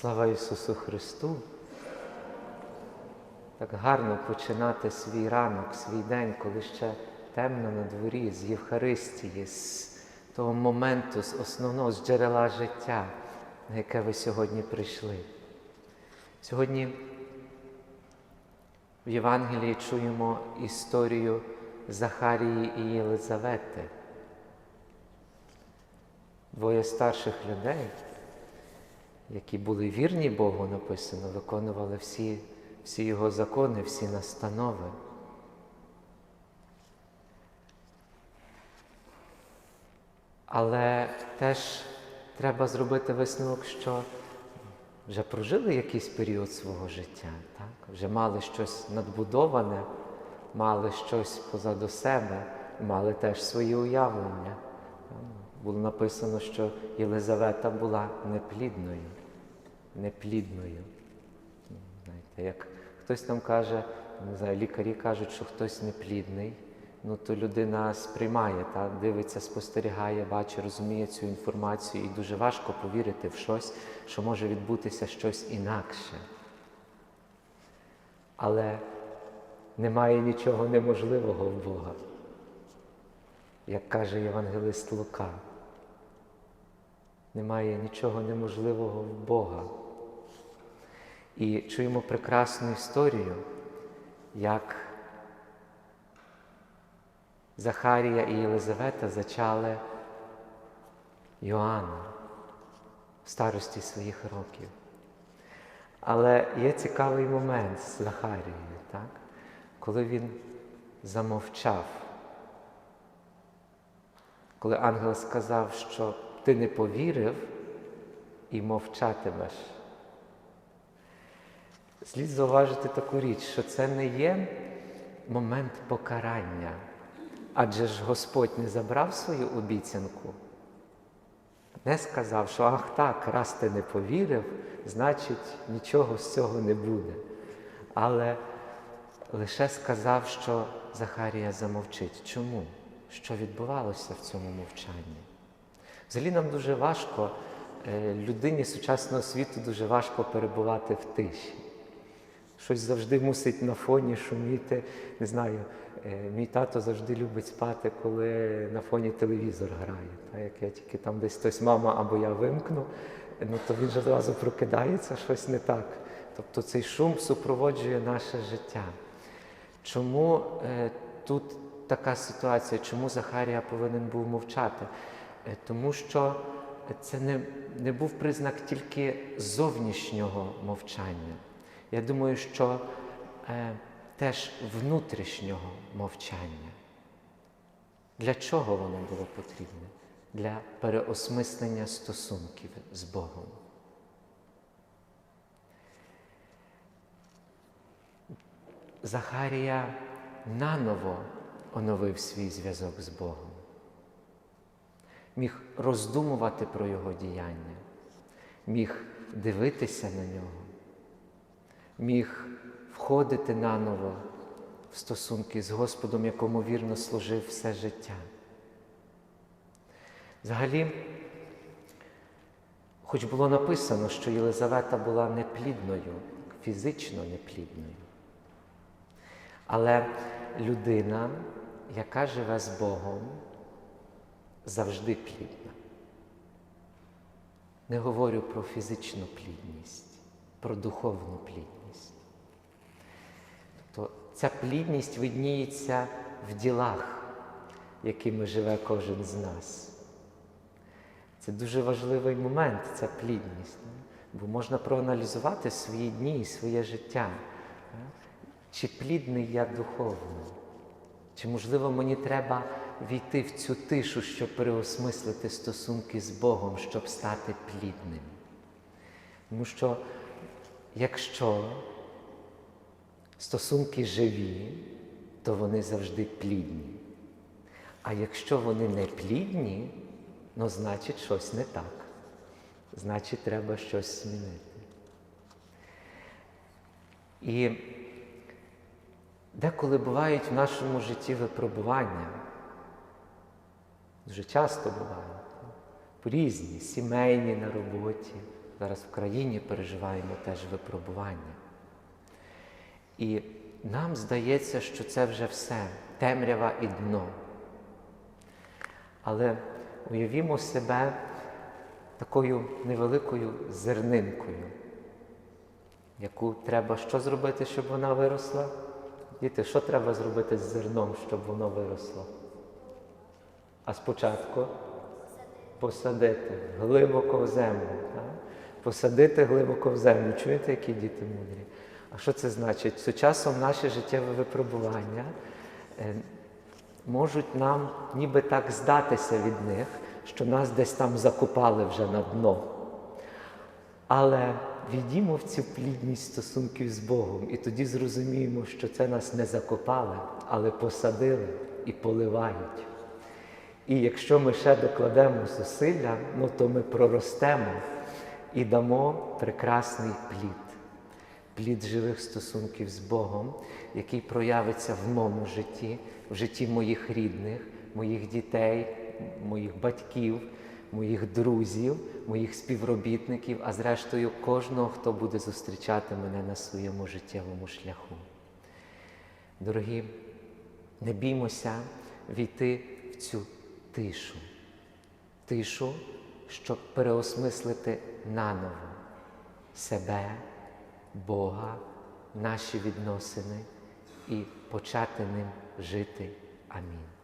Слава Ісусу Христу! Так гарно починати свій ранок, свій день, коли ще темно на дворі, з Євхаристії, з того моменту, з основного, з джерела життя, на яке ви сьогодні прийшли. Сьогодні в Євангелії чуємо історію Захарії і Єлизавети. Двоє старших людей, які були вірні Богу, написано, виконували всі, всі Його закони, всі настанови. Але теж треба зробити висновок, що вже прожили якийсь період свого життя, так? вже мали щось надбудоване, мали щось позаду себе, мали теж свої уявлення. Було написано, що Єлизавета була неплідною. Неплідною. Знаєте, як хтось там каже, не знаю, лікарі кажуть, що хтось неплідний, ну то людина сприймає, та, дивиться, спостерігає, бачить, розуміє цю інформацію, і дуже важко повірити в щось, що може відбутися щось інакше. Але немає нічого неможливого в Бога як каже Євангелист Лука. Немає нічого неможливого в Бога. І чуємо прекрасну історію, як Захарія і Єлизавета зачали Йоанна в старості своїх років. Але є цікавий момент з Захарією, так? коли він замовчав коли ангел сказав, що ти не повірив і мовчатимеш. Слід зауважити таку річ, що це не є момент покарання, адже ж Господь не забрав свою обіцянку, не сказав, що ах так, раз ти не повірив, значить нічого з цього не буде. Але лише сказав, що Захарія замовчить. Чому? що відбувалося в цьому мовчанні. Взагалі нам дуже важко, людині сучасного світу дуже важко перебувати в тиші. Щось завжди мусить на фоні шуміти. Не знаю, мій тато завжди любить спати, коли на фоні телевізор грає. Та, Як я тільки там десь хтось, мама або я вимкну, ну, то він же одразу прокидається, щось не так. Тобто цей шум супроводжує наше життя. Чому е, тут така ситуація, чому Захарія повинен був мовчати? Тому що це не, не був признак тільки зовнішнього мовчання. Я думаю, що е, теж внутрішнього мовчання. Для чого воно було потрібне? Для переосмислення стосунків з Богом. Захарія наново оновив свій зв'язок з Богом, міг роздумувати про Його діяння, міг дивитися на нього, міг входити наново в стосунки з Господом, якому вірно служив все життя. Взагалі, хоч було написано, що Єлизавета була неплідною, фізично неплідною, але людина, яка живе з Богом, завжди плідна. Не говорю про фізичну плідність, про духовну плідність. Тобто ця плідність видніється в ділах, якими живе кожен з нас. Це дуже важливий момент, ця плідність, бо можна проаналізувати свої дні і своє життя. Чи плідний я духовно? Чи, можливо, мені треба війти в цю тишу, щоб переосмислити стосунки з Богом, щоб стати плідним? Тому що якщо стосунки живі, то вони завжди плідні. А якщо вони не плідні, ну значить щось не так. Значить, треба щось змінити. І Деколи бувають в нашому житті випробування. Дуже часто бувають. Різні, сімейні на роботі, зараз в країні переживаємо теж випробування. І нам здається, що це вже все, темрява і дно. Але уявімо себе такою невеликою зернинкою, яку треба що зробити, щоб вона виросла? Діти, що треба зробити з зерном, щоб воно виросло? А спочатку посадити глибоко в землю. Посадити глибоко в землю. Чуєте, які діти мудрі? А що це значить? З часом наші життєві випробування е, можуть нам ніби так здатися від них, що нас десь там закопали вже на дно. Але війдімо в цю плідність стосунків з Богом, і тоді зрозуміємо, що це нас не закопали, але посадили і поливають. І якщо ми ще докладемо зусилля, ну то ми проростемо і дамо прекрасний плід, плід живих стосунків з Богом, який проявиться в моєму житті, в житті моїх рідних, моїх дітей, моїх батьків, моїх друзів, моїх співробітників, а зрештою кожного, хто буде зустрічати мене на своєму життєвому шляху. Дорогі, не біймося війти в цю тишу, тишу, щоб переосмислити наново себе, Бога, наші відносини і почати ним жити. Амінь.